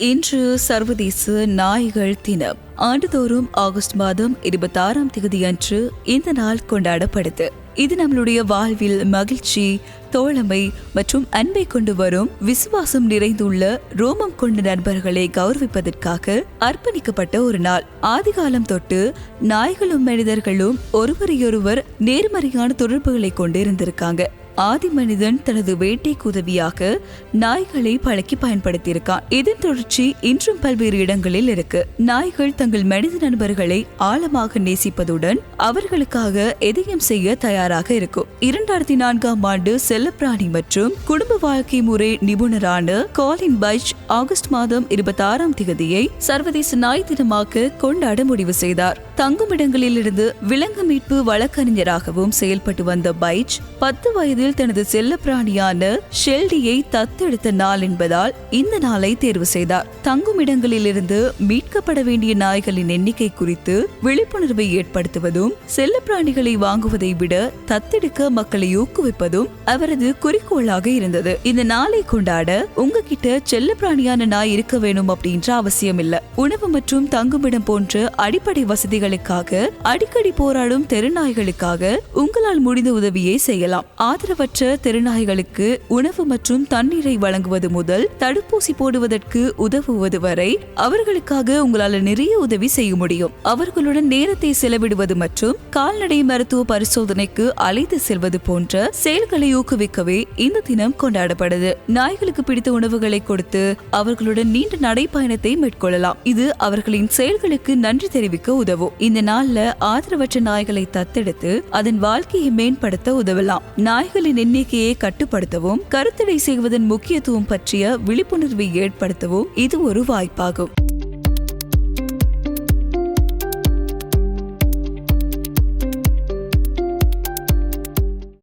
இன்று சர்வதேச நாய்கள் தினம். ஆண்டுதோறும் ஆகஸ்ட் மாதம் இருபத்தாறாம் தேதியன்று இந்த நாள் கொண்டாடப்படுது. இது நம்மளுடைய வாழ்வில் மகிழ்ச்சி தோழமை மற்றும் அன்பை கொண்டு வரும் விசுவாசம் நிறைந்துள்ள ரோமம் கொண்ட நண்பர்களை கௌரவிப்பதற்காக அர்ப்பணிக்கப்பட்ட ஒரு நாள். ஆதிகாலம் தொட்டு நாய்களும் மனிதர்களும் ஒருவரையொருவர் நேர்மறையான தொடர்புகளை கொண்டு இருந்திருக்காங்க ஆதி மனிதன் தனது வேட்டைக்கு உதவியாக நாய்களை பழக்கி பயன்படுத்தியிருக்கான். இதன் தொடர்ச்சி இன்றும் பல்வேறு இடங்களில் இருக்கு. நாய்கள் தங்கள் மனித நண்பர்களை ஆழமாக நேசிப்பதுடன் அவர்களுக்காக எதையும் செய்ய தயாராக இருக்கும். இரண்டாயிரத்தி நான்காம் ஆண்டு செல்லப்பிராணி மற்றும் குடும்ப வாழ்க்கை முறை நிபுணரான காலின் பைச் ஆகஸ்ட் மாதம் இருபத்தி ஆறாம் தேதியை சர்வதேச நாய் தினமாக கொண்டாட முடிவு செய்தார். தங்கும் இடங்களில் இருந்து விலங்கு மீட்பு வழக்கறிஞராகவும் செயல்பட்டு வந்த பைச் பத்து வயதில் தனது செல்லப்பிராணியான ஷெல்டியை தத்தெடுத்த நாள் என்பதால் இந்த நாளை தேர்வு செய்தார். தங்கும் இடங்களிலிருந்து மீட்கப்பட வேண்டிய நாய்களின் எண்ணிக்கை குறித்து விழிப்புணர்வை ஏற்படுத்துவதும் செல்லப்பிராணிகளை வாங்குவதை விட தத்தெடுக்க மக்களை ஊக்குவிப்பதும் அவரது குறிக்கோளாக இருந்தது. இந்த நாளை கொண்டாட உங்ககிட்ட செல்லப்பிராணியான நாய் இருக்க வேணும் அப்படின்ற அவசியம் இல்ல உணவு மற்றும் தங்குமிடம் போன்ற அடிப்படை வசதிகளுக்காக அடிக்கடி போராடும் தெருநாய்களுக்காக உங்களால் முடிந்த உதவியை செய்யலாம். ஆதரவு ஆதரவற்ற தெருநாய்களுக்கு உணவு மற்றும் தண்ணீரை வழங்குவது முதல் தடுப்பூசி போடுவதற்கு உதவுவது வரை அவர்களுக்காக உங்களால் நிறைய உதவி செய்ய முடியும். அவர்களுடன் நேரத்தை செலவிடுவது மற்றும் கால்நடை மருத்துவ பரிசோதனைக்கு அழைத்து செல்வது போன்ற செயல்களை ஊக்குவிக்கவே இந்த தினம் கொண்டாடப்படுது. நாய்களுக்கு பிடித்த உணவுகளை கொடுத்து அவர்களுடன் நீண்ட நடைப்பயணத்தை மேற்கொள்ளலாம். இது அவர்களின் செயல்களுக்கு நன்றி தெரிவிக்க உதவும். இந்த நாள்ல ஆதரவற்ற நாய்களை தத்தெடுத்து அதன் வாழ்க்கையை மேம்படுத்த உதவலாம். நாய்களின் எண்ணிக்கையை கட்டுப்படுத்தவும் கருத்தடை செய்வதன் முக்கியத்துவம் பற்றிய விழிப்புணர்வை ஏற்படுத்தவும் இது ஒரு வாய்ப்பாகும்.